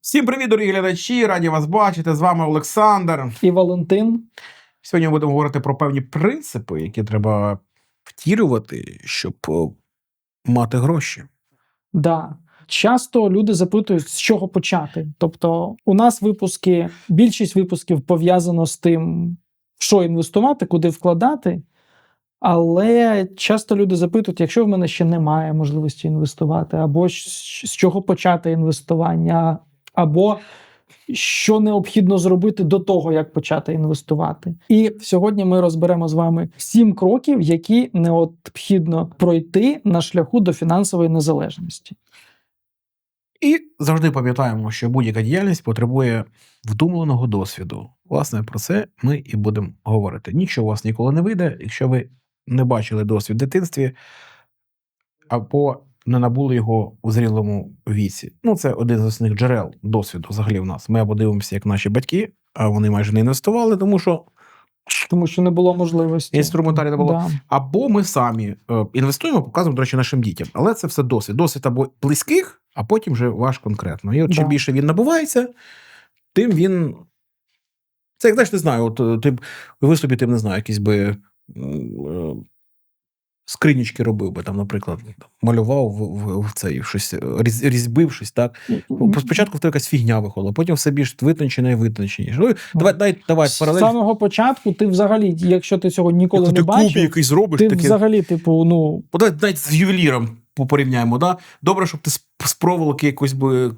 Всім привіт, дорогі глядачі! Раді вас бачити. З вами Олександр. І Валентин. Сьогодні ми будемо говорити про певні принципи, які треба втілювати, щоб мати гроші. Да. Часто люди запитують, з чого почати. Тобто, у нас випуски, більшість випусків пов'язано з тим, що інвестувати, куди вкладати. Але часто люди запитують, якщо в мене ще немає можливості інвестувати, або з чого почати інвестування, або що необхідно зробити до того, як почати інвестувати. І сьогодні ми розберемо з вами сім кроків, які необхідно пройти на шляху до фінансової незалежності. І завжди пам'ятаємо, що будь-яка діяльність потребує вдумленого досвіду. Власне, про це ми і будемо говорити. Нічого у вас ніколи не вийде, якщо ви не бачили досвід в дитинстві або не набули його у зрілому віці. Ну, це один з основних джерел досвіду взагалі в нас. Ми або дивимося, як наші батьки, а вони майже не інвестували, тому що Тому що не було можливості. інструментарій не було. Да. Або ми самі е, інвестуємо, показуємо, до речі, нашим дітям. Але це все досвід. Досвід або близьких, а потім вже ваш конкретно. І от чим Да. більше він набувається, тим він. Це як знаєш, не знаю, от е, ти б тим не знаю, якісь би е, скринічки робив би там, наприклад, малював в, в, в цей щось, різ, різьбив щось, так. Спочатку в тебе якась фігня виходила, потім все більш витончене і витонченіше. Ну, давай, дай, давай З самого початку ти взагалі, якщо ти цього ніколи Як не ти куб бачив, якийсь зробиш, ти таке. взагалі, типу, ну, давай навіть з ювеліром по- порівняємо. Да? Добре, щоб ти з, проволоки якось би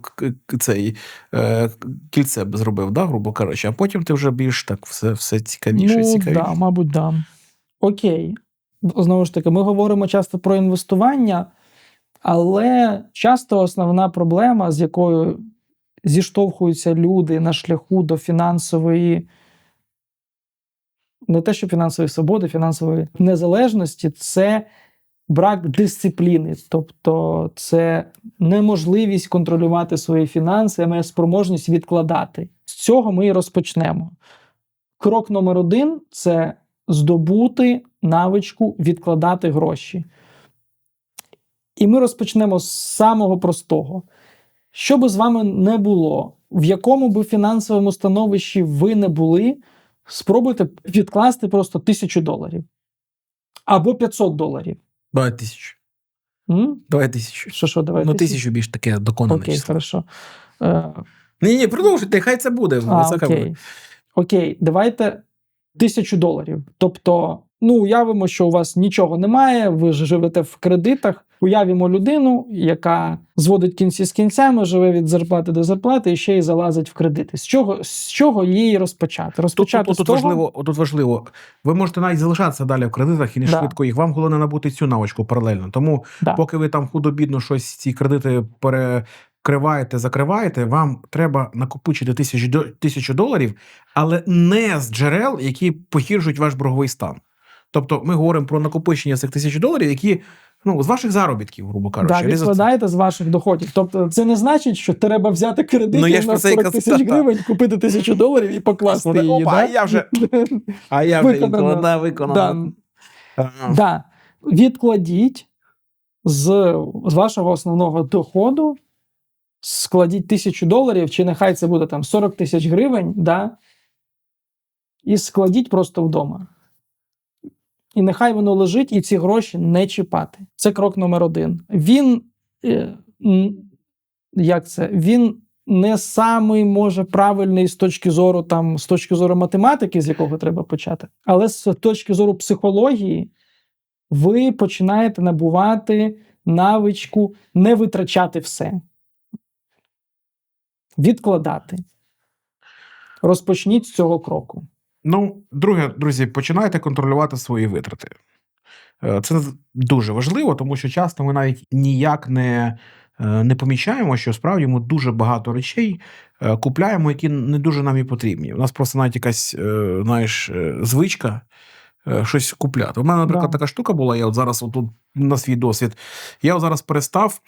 цей е, кільце б зробив, да, грубо кажучи, а потім ти вже більш так все, все цікавіше ну цікавіше. да, мабуть, да. Окей. Знову ж таки, ми говоримо часто про інвестування, але часто основна проблема, з якою зіштовхуються люди на шляху до фінансової, не те, що фінансової свободи, фінансової незалежності, це брак дисципліни. Тобто, це неможливість контролювати свої фінанси, а спроможність відкладати. З цього ми і розпочнемо. Крок номер один це здобути навичку відкладати гроші. І ми розпочнемо з самого простого. Що би з вами не було, в якому би фінансовому становищі ви не були, спробуйте відкласти просто тисячу доларів або 500 доларів. Давай тисячу. М? Давай тисячу. Що, що, давай ну, тисячу більш таке доконане Окей, число. хорошо. Е, Ні, ні, продовжуйте, хай це буде. А, окей. буде. окей, давайте тисячу доларів. Тобто, ну уявимо, що у вас нічого немає, ви ж живете в кредитах. Уявімо людину, яка зводить кінці з кінцями, живе від зарплати до зарплати і ще й залазить в кредити. З чого, з чого її розпочати? Тут, Розпочати тут, з тут, того, важливо, тут важливо, ви можете навіть залишатися далі в кредитах і не Да. швидко їх. Вам головне набути цю навичку паралельно. Тому Да. поки ви там худо-бідно щось ці кредити перекриваєте, закриваєте, вам треба накопичити тисячу, тисячу доларів, але не з джерел, які погіршують ваш борговий стан. Тобто ми говоримо про накопичення цих тисяч доларів, які ну, з ваших заробітків, грубо кажучи. да, Не відкладаєте з ваших доходів. Тобто, це не значить, що треба взяти кредит Ну, я на про це і 40 тисяч так. гривень, купити тисячу доларів і покласти Опа, її. а я вже- А я вже Виконано. інколи да. Да. Да. Відкладіть з, з вашого основного доходу, складіть тисячу доларів, чи нехай це буде там 40 тисяч гривень, да, і складіть просто вдома. І нехай воно лежить, і ці гроші не чіпати. Це крок номер один. Він, е, як це? Він не самий може правильний з точки зору там, з точки зору математики, з якого треба почати, але з точки зору психології, ви починаєте набувати навичку не витрачати все. Відкладати. Розпочніть з цього кроку. Ну, друге, друзі, починайте контролювати свої витрати. Е, Це дуже важливо, тому що часто ми навіть ніяк не, е, не помічаємо, що справді ми дуже багато речей е, купляємо, які не дуже нам і потрібні. У нас просто навіть якась, знаєш, звичка щось купляти. У мене, наприклад, Да. така штука була, я от зараз отут на свій досвід. Я от зараз перестав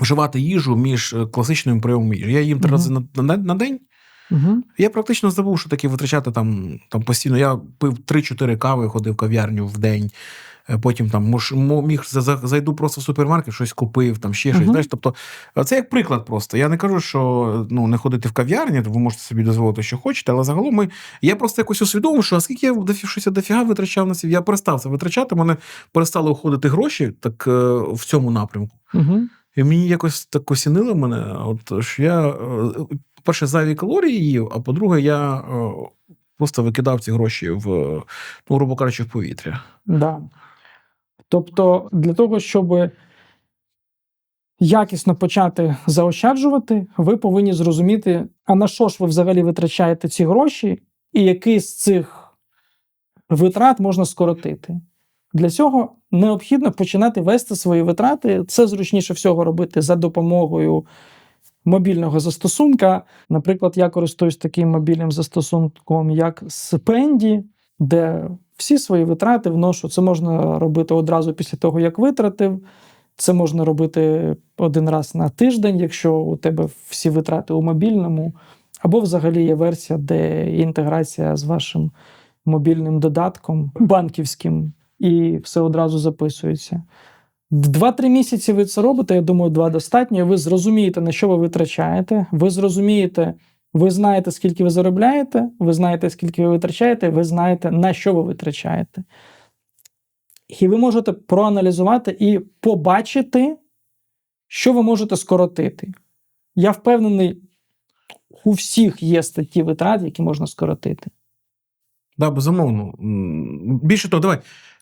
вживати їжу між е, класичним прийомом їжі. Я їм три рази на, на, на день. Угу. Я практично забув, що таке витрачати там, там постійно. Я пив 3-4 кави, ходив в кав'ярню в день. е, потім там мож, міг за- за- зайду просто в супермаркет, щось купив, там ще щось. Знаєш, тобто, е, це як приклад просто. Я не кажу, що ну, не ходити в кав'ярні, ви можете собі дозволити, що хочете, але загалом ми, я просто якось усвідомив, що оскільки я дофі- щось дофіга витрачав на свій, я перестав це витрачати, мене перестали уходити гроші так в цьому напрямку. Угу. І мені якось так осінило мене, от що я, е, по-перше, зайві калорії їв, а по-друге, я е, просто викидав ці гроші в, ну, грубо кажучи, в повітря. Да. Тобто, для того, щоб якісно почати заощаджувати, ви повинні зрозуміти, а на що ж ви взагалі витрачаєте ці гроші, і який з цих витрат можна скоротити. Для цього необхідно починати вести свої витрати. Це зручніше всього робити за допомогою мобільного застосунка. Наприклад, я користуюсь таким мобільним застосунком, як Spendi, де всі свої витрати вношу. Це можна робити одразу після того, як витратив. Це можна робити один раз на тиждень, якщо у тебе всі витрати у мобільному, або взагалі є версія, де інтеграція з вашим мобільним додатком банківським, і все одразу записується. Два-три місяці ви це робите, я думаю, два достатньо. Ви зрозумієте, на що ви витрачаєте. Ви зрозумієте, ви знаєте, скільки ви заробляєте, ви знаєте, скільки ви витрачаєте, ви знаєте, на що ви витрачаєте. І ви можете проаналізувати і побачити, що ви можете скоротити. Я впевнений, у всіх є статті витрат, які можна скоротити. Да, безумовно. Більше того, давай.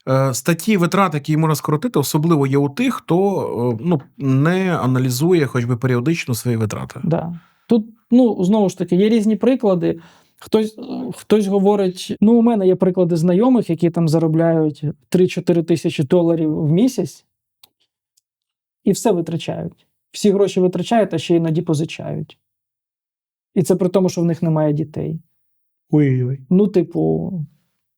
Е, Статті витрат, які можна скоротити, особливо є у тих, хто е, ну, не аналізує хоч би періодично свої витрати. Да. Тут, ну, знову ж таки, є різні приклади. Хтось, хтось говорить: ну, у мене є приклади знайомих, які там заробляють 3-4 тисячі доларів в місяць, і все витрачають. Всі гроші витрачають, а ще іноді позичають. І це при тому, що в них немає дітей. Ой-ой. Ну, типу,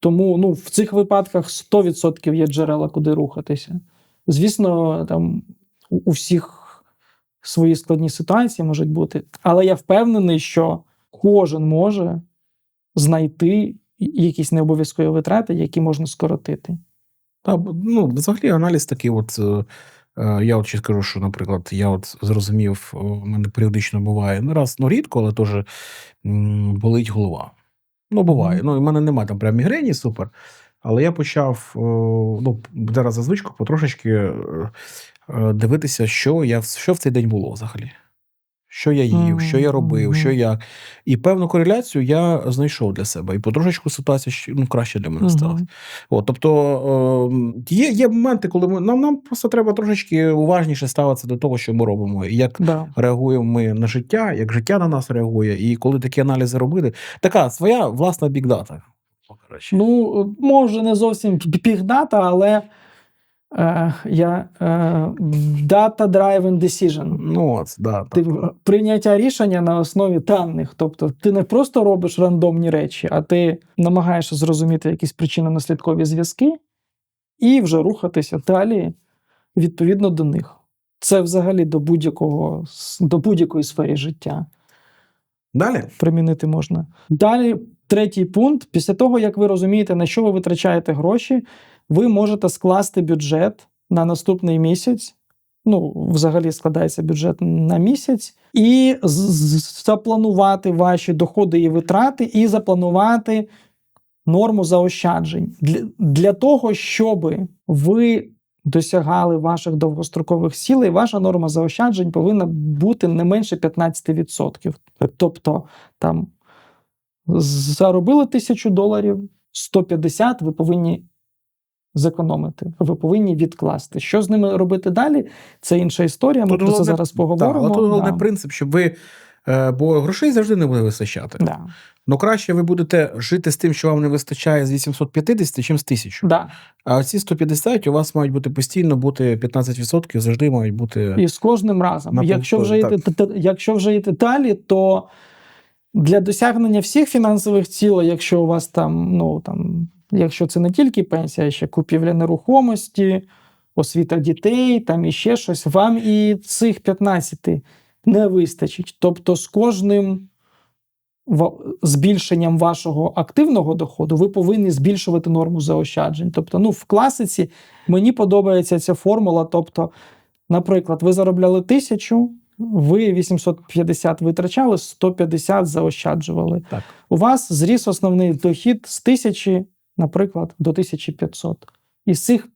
тому ну, в цих випадках 100% є джерела, куди рухатися. Звісно, там у, всіх свої складні ситуації можуть бути, але я впевнений, що кожен може знайти якісь необов'язкові витрати, які можна скоротити. Та, ну, взагалі аналіз такий, от. е, е, Я от скажу, що, наприклад, я от зрозумів, у мене періодично буває, не раз, ну рідко, але теж болить голова. Ну, буває. Ну, і в мене немає там прям мігрені, супер. Але я почав ну, зараз за звичку потрошечки е, е, дивитися, що, я, в- що в цей день було взагалі. Що я їв, що я робив, що як. І певну кореляцію я знайшов для себе. І потрошечку ситуація ну, краще для мене стала. От, тобто е, є, є моменти, коли ми, нам, нам просто треба трошечки уважніше ставитися до того, що ми робимо, і як Да. реагуємо ми на життя, як життя на нас реагує, і коли такі аналізи робити, така своя власна бікдата. Ну, може, не зовсім пігдата, але я е, data-driven decision. ну от, да, Ти так. прийняття рішення на основі даних. Тобто ти не просто робиш рандомні речі, а ти намагаєшся зрозуміти якісь причинно-наслідкові зв'язки і вже рухатися далі відповідно до них. Це взагалі до будь-якого до будь-якої сфери життя Далі. примінити можна. Далі, третій пункт: після того, як ви розумієте, на що ви витрачаєте гроші, ви можете скласти бюджет на наступний місяць. Ну, взагалі складається бюджет на місяць, і запланувати ваші доходи і витрати, і запланувати норму заощаджень для, для того, щоб ви досягали ваших довгострокових цілей, ваша норма заощаджень повинна бути не менше 15%. Тобто, там заробили тисячу доларів, 150 ви повинні зекономити, ви повинні відкласти. Що з ними робити далі? Це інша історія. Ми Тут про це зараз поговоримо. але тут головний Да. принцип, щоб ви. е, Бо грошей завжди не буде вистачати. Да. Ну краще ви будете жити з тим, що вам не вистачає з 850, чим з 1000. Да. А ці 150 у вас мають бути постійно бути 15%, завжди мають бути. І з кожним разом. Якщо вже, йти, якщо вже йти далі, то для досягнення всіх фінансових цілей, якщо у вас там, ну там, якщо це не тільки пенсія, а ще купівля нерухомості, освіта дітей, там і ще щось, вам і цих 15 не вистачить. Тобто з кожним збільшенням вашого активного доходу, ви повинні збільшувати норму заощаджень. Тобто, ну, в класиці мені подобається ця формула. Тобто, наприклад, ви заробляли тисячу, ви 850 витрачали, 150 заощаджували. Так. У вас зріс основний дохід з 1000, наприклад, до 1500. Із цих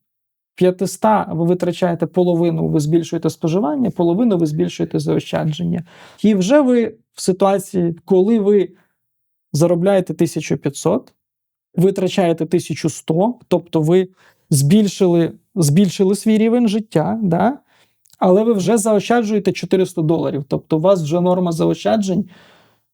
500 ви витрачаєте половину, ви збільшуєте споживання, половину ви збільшуєте заощадження. І вже ви в ситуації, коли ви заробляєте 1500, витрачаєте 1100, тобто ви збільшили, збільшили свій рівень життя, да? але ви вже заощаджуєте 400 доларів. Тобто у вас вже норма заощаджень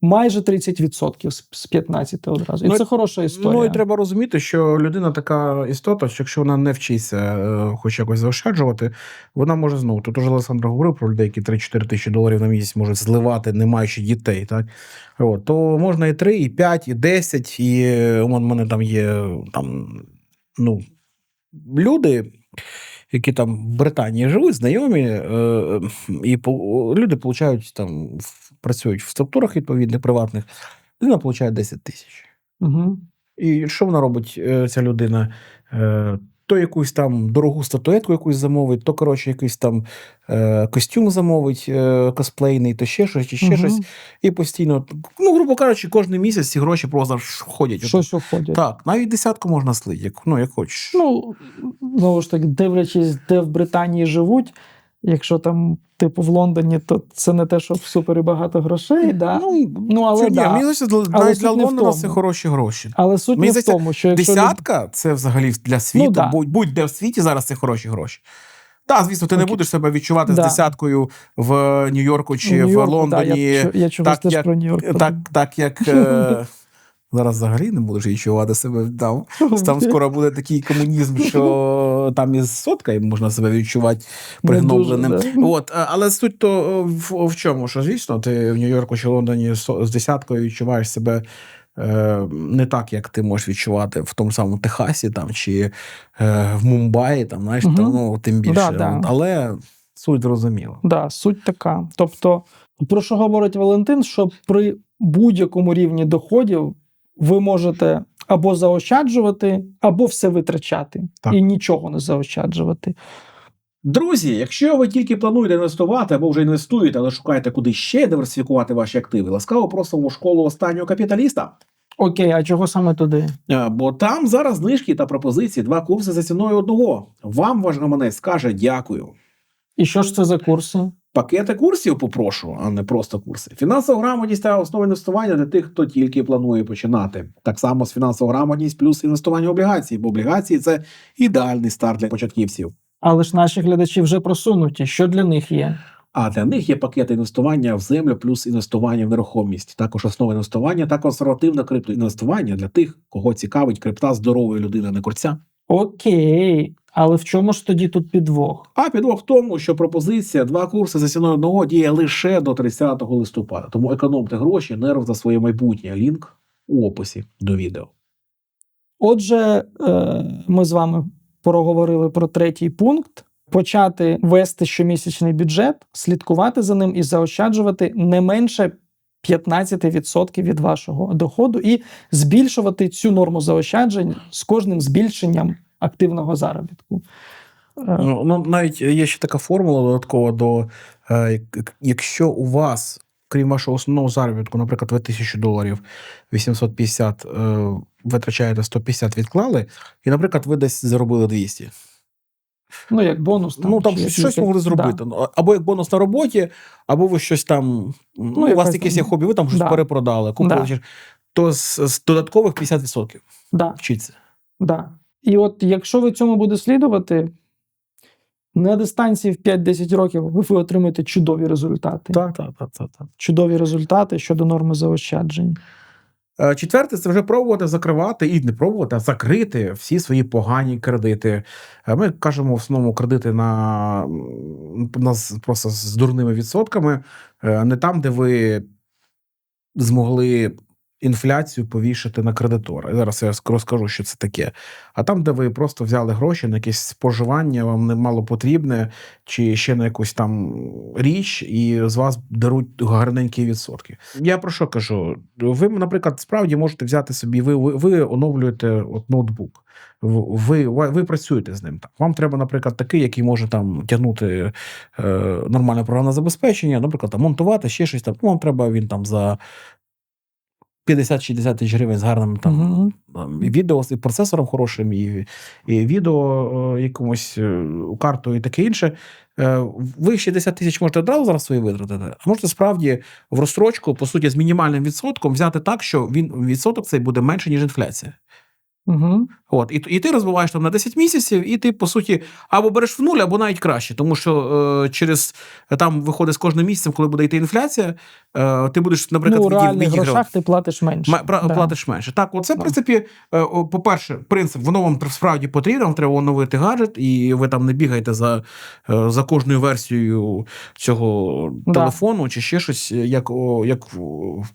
майже 30% з- з 15 одразу. І Ну, це хороша історія. Ну і треба розуміти, що людина така істота, що якщо вона не вчиться е, хоч якось заощаджувати, вона може знову. Тут уже Олександр говорив про людей, які 3-4 тисячі доларів на місяць можуть зливати, не маючи дітей. Так? От, то можна і 3, і 5, і 10, і е, у мене там є там, ну, люди. Які там в Британії живуть, знайомі, е, і по- люди получають там, працюють в структурах відповідних приватних, людина получає 10 тисяч. Угу. І що вона робить, е, ця людина? Е, То якусь там дорогу статуетку якусь замовить, то, коротше, якийсь там е, костюм замовить е, косплейний, то ще щось, чи ще Мгм. щось. І постійно, ну, грубо кажучи, кожен місяць ці гроші просто ходять. Щось уходять. Так, навіть десятку можна слити, як, ну, як хочеш. Ну, знову ж таки, дивлячись, де в Британії живуть. Якщо там, типу, в Лондоні, то це не те, що супер і багато грошей, да? ну, ну але, це, ні, мені здається, навіть для Лондона це хороші гроші. але суть Мені не в тому, що якщо Десятка це взагалі для світу, Ну, да. будь, будь-де в світі зараз це хороші гроші. Так, звісно, ти не будеш себе відчувати Да. з десяткою в Нью-Йорку чи в Нью-Йорку, в Лондоні. да, я, чу- я чогось так, теж як- про Нью-Йорк. так, так як е, зараз взагалі не будеш відчувати себе там. Там скоро буде такий комунізм, що там із соткою можна себе відчувати пригнобленим. дуже, да. От, але суть то е, в, в чому? Що звісно, ти в Нью-Йорку чи Лондоні з десяткою відчуваєш себе. е, Не так, як ти можеш відчувати в тому самому Техасі там, чи е, в Мумбаї, там, знаєш, Мгм. там, ну, тим більше. Да, да. Але суть зрозуміла. Да, суть така. Тобто, про що говорить Валентин, що при будь-якому рівні доходів ви можете або заощаджувати, або все витрачати, Так. і нічого не заощаджувати. Друзі, якщо ви тільки плануєте інвестувати або вже інвестуєте, але шукаєте куди ще диверсифікувати ваші активи, ласкаво просимо в школу останнього капіталіста. Окей, а чого саме туди? Е, Бо там зараз знижки та пропозиції, два курси за ціною одного. Вам ваш гаманець скаже дякую. І що ж це за курси? Пакети курсів попрошу, а не просто курси. Фінансова грамотність та основа інвестування для тих, хто тільки планує починати. Так само з фінансова грамотність плюс інвестування в облігації, бо облігації це ідеальний старт для початківців. Але ж наші глядачі вже просунуті. Що для них є? А для них є пакети інвестування в землю плюс інвестування в нерухомість. Також основа інвестування та консервативне криптоінвестування для тих, кого цікавить крипта здорової людини, не курця. Окей, але в чому ж тоді тут підвох? А підвох в тому, що пропозиція два курси за ціною одного діє лише до 30 листопада. Тому економте гроші, нерв за своє майбутнє. Лінк у описі до відео. Отже, е, ми з вами проговорили про третій пункт: почати вести щомісячний бюджет, слідкувати за ним і заощаджувати не менше 15% від вашого доходу, і збільшувати цю норму заощаджень з кожним збільшенням активного заробітку. Е, Ну, ну навіть є ще така формула додаткова до е, якщо у вас, крім вашого основного заробітку, наприклад, ви 1000 доларів 850 е, витрачаєте 150 відклали, і, наприклад, ви десь заробили 200. Ну, як бонус. Там, ну там щось, щось могли зробити. Да. Ну, Або як бонус на роботі, або ви щось там. Ну, у вас якесь є хобі, ви там щось Да. перепродали, купили. Да. То з, з додаткових 50% Да. вчиться. Да. І от якщо ви цьому буде слідувати, на дистанції в 5-10 років ви отримаєте чудові результати. Так, так, так, так. так. Чудові результати щодо норми заощаджень. Е, Четверте, це вже пробувати закривати і не пробувати, а закрити всі свої погані кредити. Е, Ми кажемо в основному кредити на, на просто з дурними відсотками, е, не там, де ви змогли інфляцію повішати на кредитора. Зараз я розкажу, що це таке. А там, де ви просто взяли гроші на якесь споживання, вам не мало потрібне, чи ще на якусь там річ, і з вас беруть гарненькі відсотки. Я про що кажу? Ви, наприклад, справді можете взяти собі, ви, ви, оновлюєте от ноутбук. Ви, ви, працюєте з ним. Так. Вам треба, наприклад, такий, який може там тягнути е, нормальне програмне забезпечення, наприклад, там, монтувати ще щось там. Вам треба він там за 50-60 тисяч гривень з гарним там і відео з і процесором хорошим, і, і відео е, якомусь е, картою і таке інше. Е, Ви 60 тисяч можете одразу зараз свої витратити, а можете справді в розстрочку, по суті, з мінімальним відсотком взяти так, що він відсоток цей буде менше, ніж інфляція. Мгм. От, і, і ти розбиваєш там на 10 місяців, і ти, по суті, або береш в нуль, або навіть краще. Тому що е, через там виходить з кожним місяцем, коли буде йти інфляція, е, ти будеш, наприклад, ну, реальних відігрувати. грошах ти платиш менше. Ма- Да. Платиш менше. Так, оце, в принципі, е, по-перше, принцип, воно вам справді потрібно, вам треба оновити гаджет, і ви там не бігаєте за, е, за кожною версією цього Да. телефону чи ще щось, як, о, як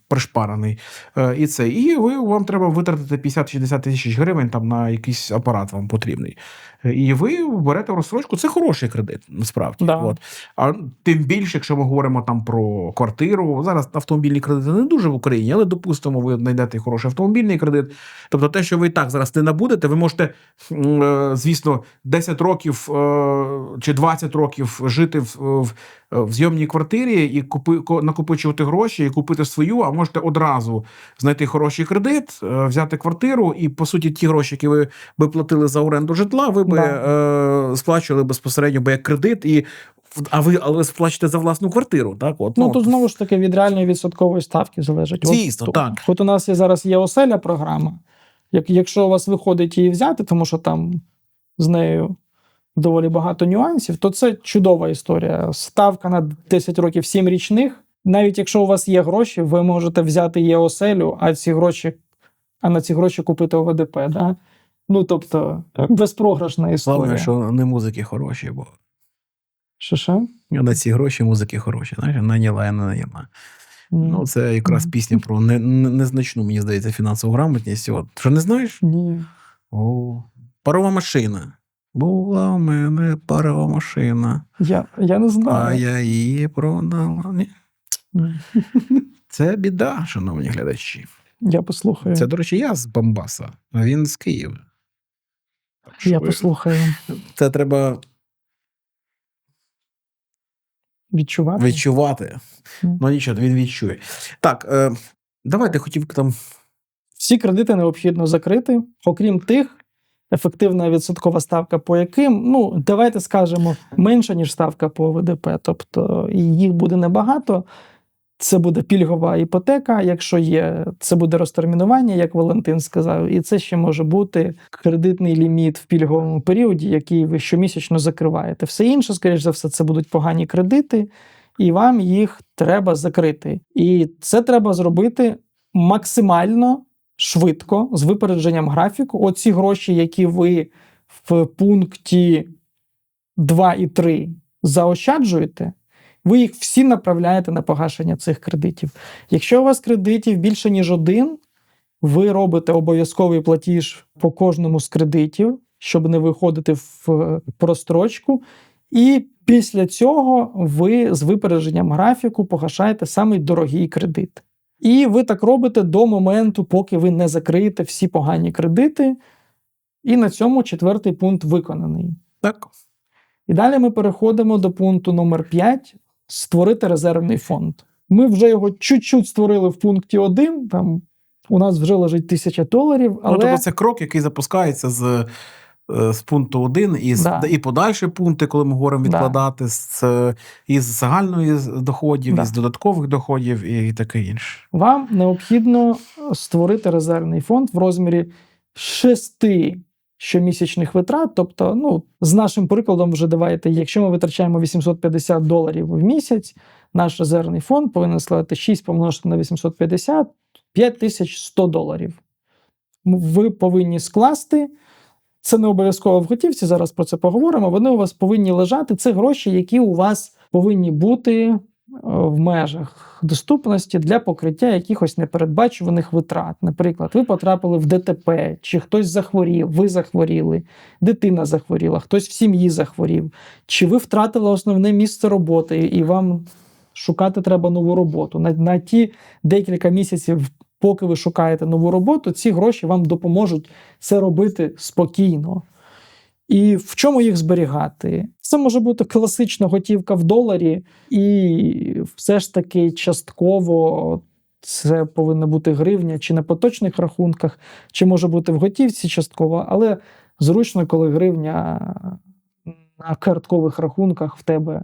пришпарений. Е, І це. І ви, вам треба витратити 50-60 тисяч гривень там на якийсь апарат вам потрібний. І ви берете в розстрочку. Це хороший кредит, насправді. Да. От. А тим більше, якщо ми говоримо там про квартиру, зараз автомобільні кредити не дуже в Україні, але допустимо, ви знайдете хороший автомобільний кредит. Тобто, те, що ви і так зараз не набудете, ви можете, е, звісно, 10 років е, чи 20 років жити в, в, зйомній квартирі і купи, ко- накопичувати гроші і купити свою, а можете одразу знайти хороший кредит, е, взяти квартиру, і по суті, ті гроші, які ви би платили за оренду житла, ви би Да. е, сплачували безпосередньо би як кредит, і а ви але сплачуєте за власну квартиру. Так, от Ну, тут знову ж таки від реальної відсоткової ставки залежить. Звісно, от, так. От у нас є зараз є оселя програма. Як, якщо у вас виходить її взяти, тому що там з нею доволі багато нюансів, то це чудова історія. Ставка на 10 років 7 річних. Навіть якщо у вас є гроші, ви можете взяти є оселю, а ці гроші, а на ці гроші купити ОВДП. Да? Ну тобто, Так. безпрограшна історія. Слава, що не музики хороші, бо Що що? на ці гроші музики хороші. Знаєш, наняла і не наняла. Ні. Ну, це якраз пісня про не, не- незначну, мені здається, фінансову грамотність. От. Що не знаєш? Ні. О, парова машина. Була у мене парова машина, Я, я не а знаю. я її продала. Ні. Це біда, шановні глядачі. Я послухаю. Це, до речі, я з Бамбаса, а він з Києва. Так що Я послухаю. Це треба Відчувати. відчувати. Мгм. Ну нічого, він відчує. Так, е, давайте хотів там. Всі кредити необхідно закрити, окрім тих, ефективна відсоткова ставка, по яким, ну, давайте скажемо, менша, ніж ставка по ВДП. Тобто їх буде небагато. Це буде пільгова іпотека, якщо є, це буде розтермінування, як Валентин сказав, і це ще може бути кредитний ліміт в пільговому періоді, який ви щомісячно закриваєте. Все інше, скоріш за все, це будуть погані кредити, і вам їх треба закрити. І це треба зробити максимально швидко, з випередженням графіку. Оці гроші, які ви в пункті 2 і 3 заощаджуєте, ви їх всі направляєте на погашення цих кредитів. Якщо у вас кредитів більше, ніж один, ви робите обов'язковий платіж по кожному з кредитів, щоб не виходити в е, прострочку. І після цього ви з випередженням графіку погашаєте самий дорогий кредит. І ви так робите до моменту, поки ви не закриєте всі погані кредити. І на цьому четвертий пункт виконаний. Так. І далі ми переходимо до пункту номер 5 створити резервний фонд. Ми вже його чуть-чуть створили в пункті 1, там у нас вже лежить тисяча доларів, але Ну, тобто це крок, який запускається з, е, з пункту 1 і, з, Да. і подальші пункти, коли ми говоримо Да. відкладати з, із загальної доходів, Да. із додаткових доходів і таке інше. вам необхідно створити резервний фонд в розмірі 6 щомісячних витрат. Тобто, ну, з нашим прикладом, вже давайте, якщо ми витрачаємо 850 доларів в місяць, наш резервний фонд повинен складати 6 помножити на 850 5100 доларів. Ви повинні скласти. Це не обов'язково в готівці. Зараз про це поговоримо. Вони у вас повинні лежати. Це гроші, які у вас повинні бути в межах доступності для покриття якихось непередбачуваних витрат. Наприклад, ви потрапили в ДТП, чи хтось захворів, ви захворіли, дитина захворіла, хтось в сім'ї захворів, чи ви втратили основне місце роботи, і вам шукати треба нову роботу. На, на ті декілька місяців, поки ви шукаєте нову роботу, ці гроші вам допоможуть це робити спокійно. І в чому їх зберігати? Це може бути класична готівка в доларі, і все ж таки частково це повинна бути гривня чи на поточних рахунках, чи може бути в готівці частково, але зручно, коли гривня на карткових рахунках в тебе,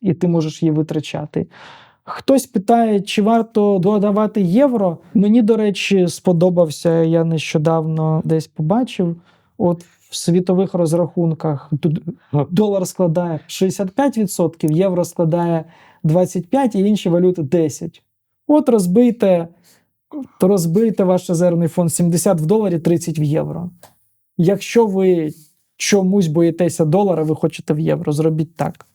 і ти можеш її витрачати. Хтось питає, чи варто додавати євро. Мені, до речі, сподобався, я нещодавно десь побачив. От в світових розрахунках тут долар складає 65%, євро складає 25% і інші валюти 10%. От розбийте, розбийте ваш резервний фонд 70 в доларі, 30 в євро. Якщо ви чомусь боїтеся долара, ви хочете в євро, зробіть так.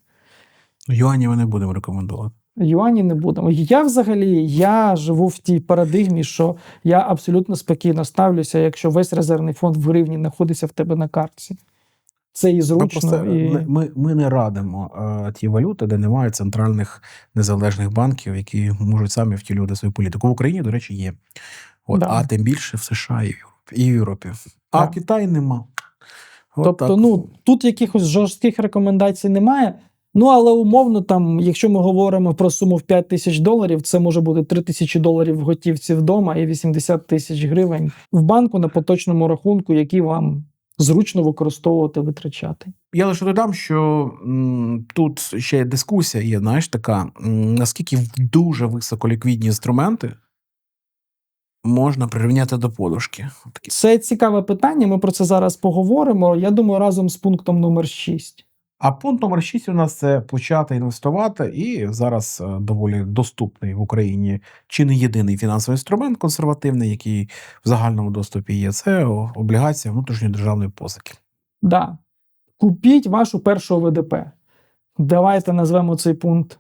Юані ми не будемо рекомендувати. Юані не будемо. Я взагалі я живу в тій парадигмі, що я абсолютно спокійно ставлюся, якщо весь резервний фонд в гривні знаходиться в тебе на картці. Це і Ми, зручно. просто, і... ми, ми, ми не радимо е, ті валюти, де немає центральних незалежних банків, які можуть самі втілювати свою політику. В Україні, до речі, є. От, Да. А тим більше в США і в Європі. І в Європі. А Так. Китай нема. От Тобто, так. ну тут якихось жорстких рекомендацій немає. Ну, але умовно, там, якщо ми говоримо про суму в 5 тисяч доларів, це може бути 3 тисячі доларів в готівці вдома і 80 тисяч гривень в банку на поточному рахунку, які вам зручно використовувати, витрачати. Я лише додам, що м, тут ще дискусія є, знаєш, така, м, наскільки дуже високоліквідні інструменти можна прирівняти до подушки. Це цікаве питання. Ми про це зараз поговоримо. Я думаю, разом з пунктом номер 6. А пункт номер 6 у нас це почати інвестувати, і зараз е, доволі доступний в Україні чи не єдиний фінансовий інструмент консервативний, який в загальному доступі є. Це облігація внутрішньої державної позики. Да. Купіть вашу першу ОВДП. Давайте назвемо цей пункт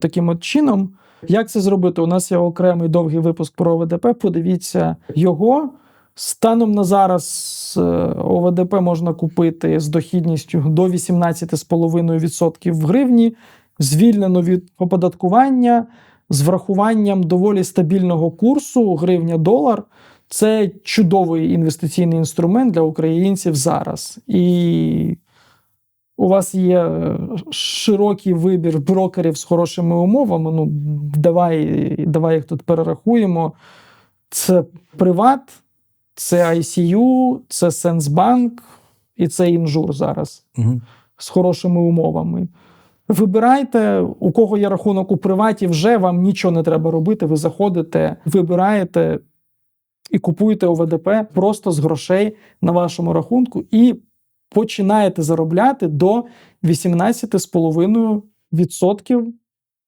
таким от чином. Як це зробити? У нас є окремий довгий випуск про ОВДП. Подивіться його. Станом на зараз е, ОВДП можна купити з дохідністю до 18,5% в гривні, звільнено від оподаткування з врахуванням доволі стабільного курсу гривня-долар. Це чудовий інвестиційний інструмент для українців зараз. І у вас є е, широкий вибір брокерів з хорошими умовами. Ну, давай, давай їх тут перерахуємо. Це Приват, це ICU, це Сенсбанк і це інжур зараз Угу. з хорошими умовами. Вибирайте, у кого є рахунок у приваті, вже вам нічого не треба робити. Ви заходите, вибираєте і купуєте ОВДП просто з грошей на вашому рахунку і починаєте заробляти до 18,5%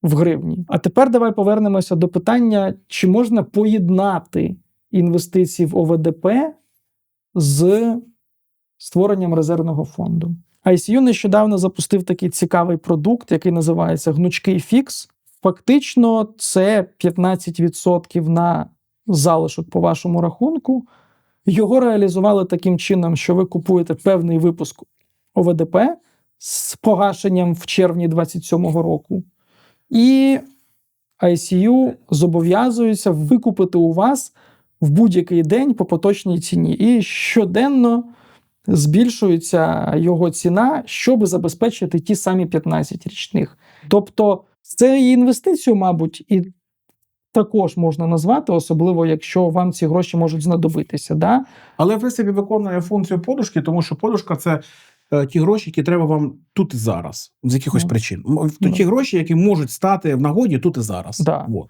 в гривні. А тепер давай повернемося до питання, чи можна поєднати інвестиції в ОВДП з створенням резервного фонду. ICU нещодавно запустив такий цікавий продукт, який називається гнучкий фікс. Фактично, це 15% на залишок по вашому рахунку. Його реалізували таким чином, що ви купуєте певний випуск ОВДП з погашенням в червні 2027 року, і ICU зобов'язується викупити у вас в будь-який день по поточній ціні. І щоденно збільшується його ціна, щоб забезпечити ті самі 15 річних. Тобто, це і інвестицію, мабуть, і також можна назвати, особливо якщо вам ці гроші можуть знадобитися. Да? Але в принципі виконує функцію подушки, тому що подушка це е, ті гроші, які треба вам тут і зараз, з якихось Ну, причин. Ну. Ті гроші, які можуть стати в нагоді тут і зараз. Да. Вот.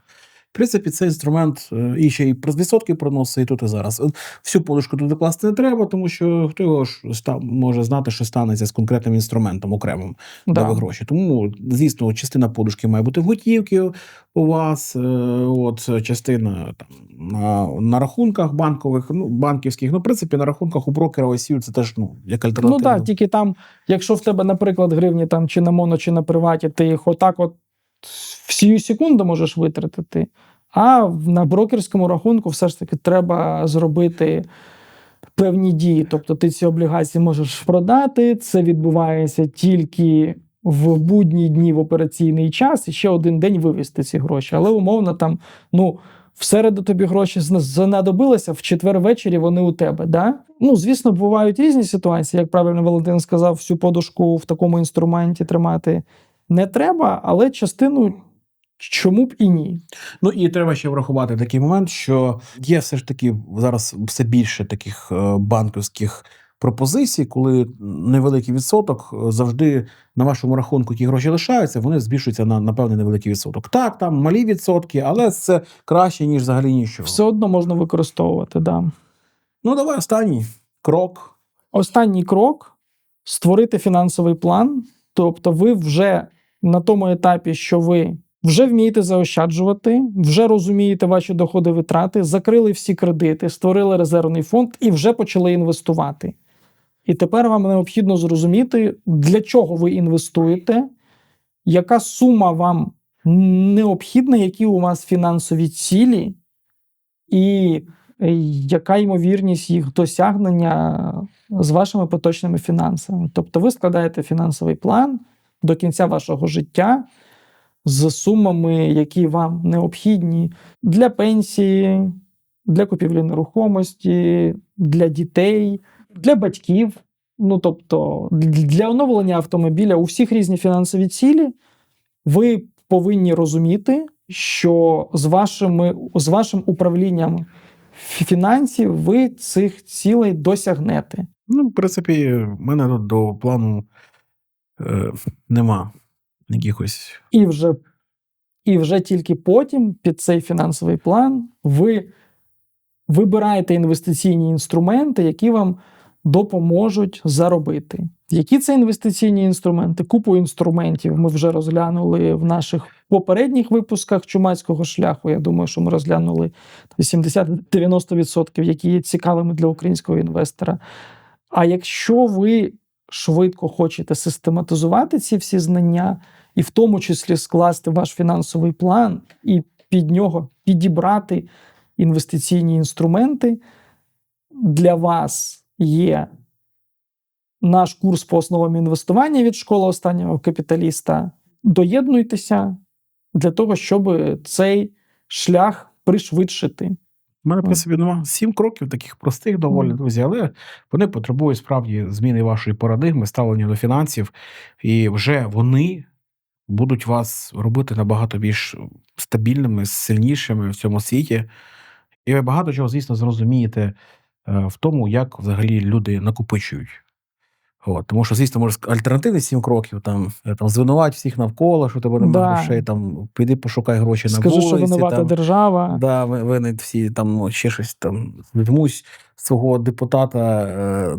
В принципі, цей інструмент е, і ще й про відсотки проносить і тут і зараз. Всю подушку туди класти не треба, тому що хто його ж може знати, що станеться з конкретним інструментом окремим де ви гроші. Тому, звісно, частина подушки має бути в готівці у вас, е, от частина там на, на рахунках банкових, ну банківських. Ну, в принципі, на рахунках у брокера осів це теж ну як Ну альтернатива. так, тільки там, якщо в тебе, наприклад, гривні там чи на моно, чи на приваті, ти їх отак от в сію секунду можеш витратити. А на брокерському рахунку все ж таки треба зробити певні дії. Тобто ти ці облігації можеш продати. Це відбувається тільки в будні дні в операційний час і ще один день вивести ці гроші. Але умовно там, ну. В середу тобі гроші знадобилися, в четвер ввечері вони у тебе. Да? Ну, звісно, бувають різні ситуації. Як правильно Валентин сказав, всю подушку в такому інструменті тримати не треба, але частину чому б і ні. Ну і треба ще врахувати такий момент, що є все ж таки зараз все більше таких е, банківських пропозицій, коли невеликий відсоток е, завжди на вашому рахунку ті гроші лишаються, вони збільшуються на, на певний невеликий відсоток. Так, там малі відсотки, але це краще, ніж взагалі нічого. Все одно можна використовувати. Да. Ну, давай останній крок. Останній крок створити фінансовий план. Тобто, ви вже на тому етапі, що ви вже вмієте заощаджувати, вже розумієте ваші доходи витрати, закрили всі кредити, створили резервний фонд і вже почали інвестувати. І тепер вам необхідно зрозуміти, для чого ви інвестуєте, яка сума вам необхідна, які у вас фінансові цілі, і е, яка ймовірність їх досягнення з вашими поточними фінансами. Тобто ви складаєте фінансовий план до кінця вашого життя з сумами, які вам необхідні для пенсії, для купівлі нерухомості, для дітей, для батьків. Ну, тобто, для оновлення автомобіля у всіх різні фінансові цілі. Ви повинні розуміти, що з, вашими, з вашим управлінням фінансів ви цих цілей досягнете. Ну, в принципі, в мене до плану е, нема якихось. І вже, і вже тільки потім під цей фінансовий план ви вибираєте інвестиційні інструменти, які вам допоможуть заробити. Які це інвестиційні інструменти? Купу інструментів ми вже розглянули в наших попередніх випусках чумацького шляху. Я думаю, що ми розглянули 80-90%, які є цікавими для українського інвестора. А якщо ви швидко хочете систематизувати ці всі знання, і в тому числі скласти ваш фінансовий план і під нього підібрати інвестиційні інструменти, для вас є наш курс по основам інвестування від школи останнього капіталіста. Доєднуйтеся для того, щоб цей шлях пришвидшити. У мене, в принципі, нема сім кроків, таких простих доволі, друзі, але вони потребують справді зміни вашої парадигми, ставлення до фінансів, і вже вони будуть вас робити набагато більш стабільними, сильнішими в цьому світі. І ви багато чого, звісно, зрозумієте е, в тому, як взагалі люди накопичують. От, тому що, звісно, може альтернативні сім кроків, там, е, там звинувать всіх навколо, що тебе немає Да. грошей, там піди пошукай гроші на Скажи, вулиці. що винувата там, держава. Да, ви- винен всі там ну, ще щось там візьмусь свого депутата е,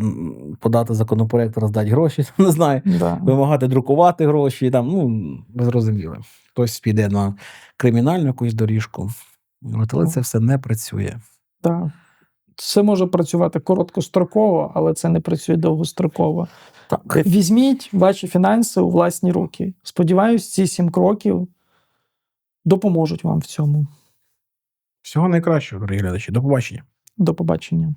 подати законопроект, роздати гроші, не знаю, Да. вимагати друкувати гроші. Там, ну, ви зрозуміли. Хтось піде на кримінальну якусь доріжку. Але це все не працює. Так. Це може працювати короткостроково, але це не працює довгостроково. Так. Візьміть ваші фінанси у власні руки. Сподіваюсь, ці сім кроків допоможуть вам в цьому. Всього найкращого, дорогі глядачі. До побачення. До побачення.